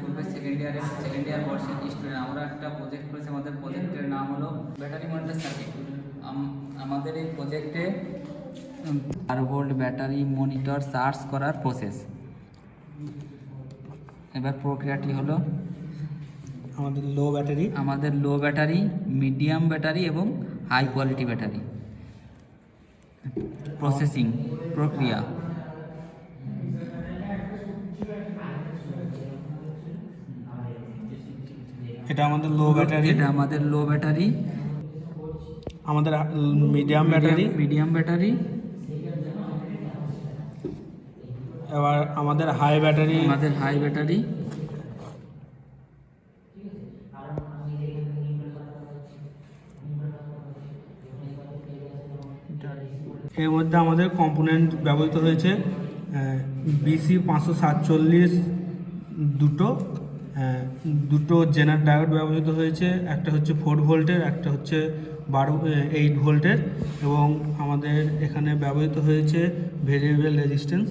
পূর্বে সেকেন্ড ইয়ারে second year বর্ষের স্টুডেন্ট আমরা একটা প্রজেক্ট করেছি আমাদের প্রজেক্টের নাম হলো ব্যাটারি মনিটর সার্কিট আমাদের এই প্রজেক্টে বারো ভোল্ট ব্যাটারি মনিটর চার্জ করার প্রসেস এবার প্রক্রিয়াটি হলো আমাদের লো ব্যাটারি আমাদের লো ব্যাটারি মিডিয়াম ব্যাটারি এবং হাই কোয়ালিটি ব্যাটারি প্রসেসিং প্রক্রিয়া. এটা আমাদের লো ব্যাটারি এটা আমাদের লো ব্যাটারি আমাদের মিডিয়াম ব্যাটারি মিডিয়াম ব্যাটারি এবার আমাদের হাই ব্যাটারি আমাদের হাই ব্যাটারি এর মধ্যে আমাদের কম্পোনেন্ট ব্যবহৃত হয়েছে বিসি পাঁচশো সাতচল্লিশ দুটো। দুটো জেনার ডায়োড ব্যবহৃত হয়েছে, একটা হচ্ছে ফোর ভোল্টের, একটা হচ্ছে বারো এইট ভোল্টের এবং আমাদের এখানে ব্যবহৃত হয়েছে ভেরিয়েবল রেজিস্ট্যান্স